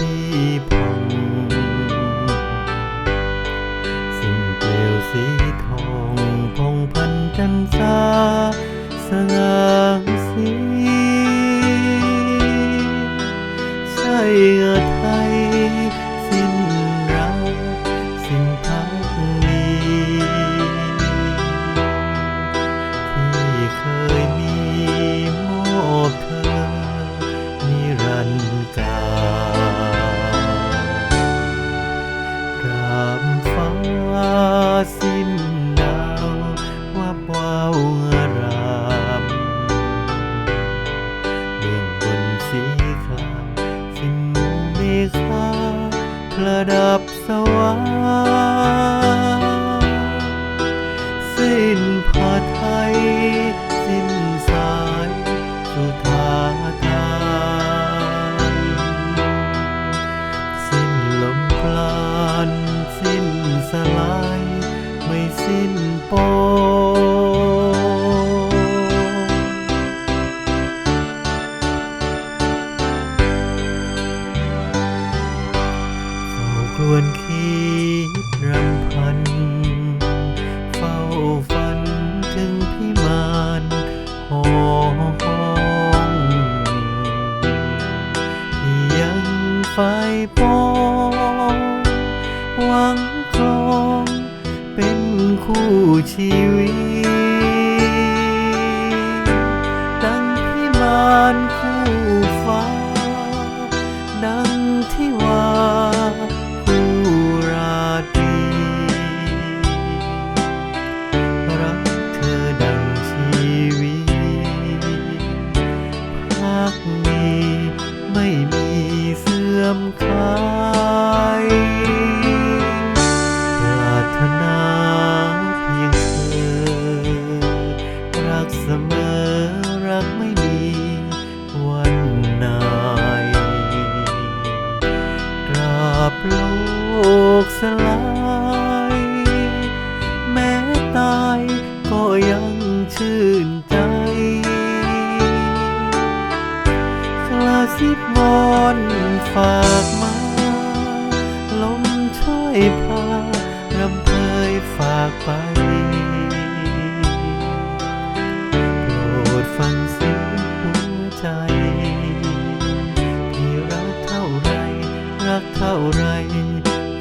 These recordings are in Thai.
ที่พันสิ่งเปลวสีทองพองพันจันทราสง่างสี ว้าวรามเรื่องบนสีขาวสิ้นมูมีค่าประดับสวรรค์สิ้นพรไทย สิ้นสายสุธาทานสิ้นลมปราณสิ้นสลาย ไม่สิ้น วนคิดรำพัน เฝ้าฝันถึงพิมานหองที่ยังไฟปองหวังครองเป็นคู่ชีวิต ดังพิมานคู่ฟ้า ดังที่ว่า กมีไม่มีเสื่อมคลายปรารถนาเพียงเธอ รักเสมอรักไม่มีวันนายตราบโลกสลาย กระซิบวอนฝากมา ลมช่วยพารำเพยฝากไป โปรดฟังเสียงหัวใจ ที่รักเท่าไร รักเท่าไร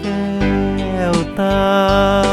แก้วตา